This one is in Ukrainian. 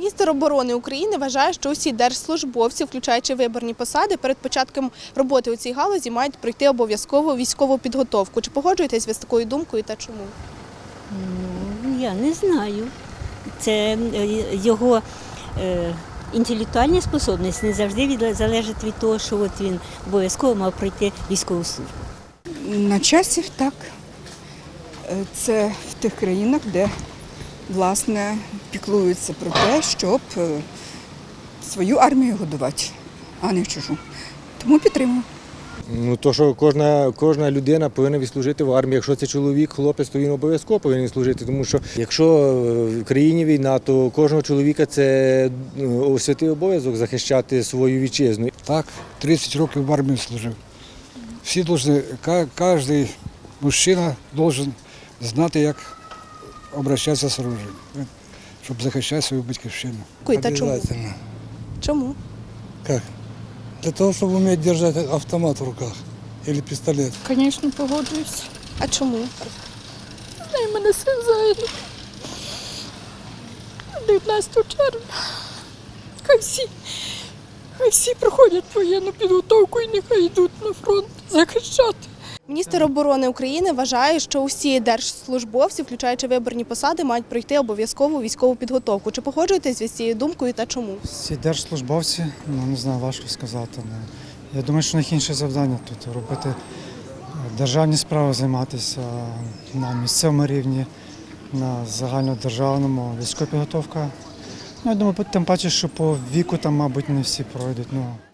Міністр оборони України вважає, що усі держслужбовці, включаючи виборні посади, перед початком роботи у цій галузі мають пройти обов'язково військову підготовку. Чи погоджуєтесь ви з такою думкою та чому? Ну, я не знаю. Це е, його е, інтелектуальні способності не завжди від, залежить від того, що от він обов'язково мав пройти військову службу. На часі так. Е, Це в тих країнах, де власне піклуються про те, щоб е, свою армію годувати, а не чужу. Тому підтримую. Ну то що кожна, кожна людина повинна відслужити в армії. Якщо це чоловік, хлопець, то він обов'язково повинен служити. Тому що якщо в країні війна, то кожного чоловіка це ну, святий обов'язок захищати свою вітчизну. Так, 30 років в армії служив. Всі ка- кожен мужчина должен знати, як обращатися з оружием, щоб захищати свою батьківщину. Та чому? Чому? Как? Для того, чтобы уметь держать автомат в руках или пистолет. Звісно, погоджуюсь. А чому? І мене син загинув. 19 червня. Хай всі, хай всі проходять воєнну підготовку і нехай йдуть на фронт захищати. Міністр оборони України вважає, що усі держслужбовці, включаючи виборні посади, мають пройти обов'язкову військову підготовку. Чи погоджуєтесь ви з цією думкою та чому? Всі держслужбовці, ну не знаю, важко сказати. Я думаю, що у них інше завдання тут робити е, державні справи, займатися на місцевому рівні, на загальнодержавному, військова підготовка. Ну, я думаю, тим паче, що по віку там, мабуть, не всі пройдуть. Ну,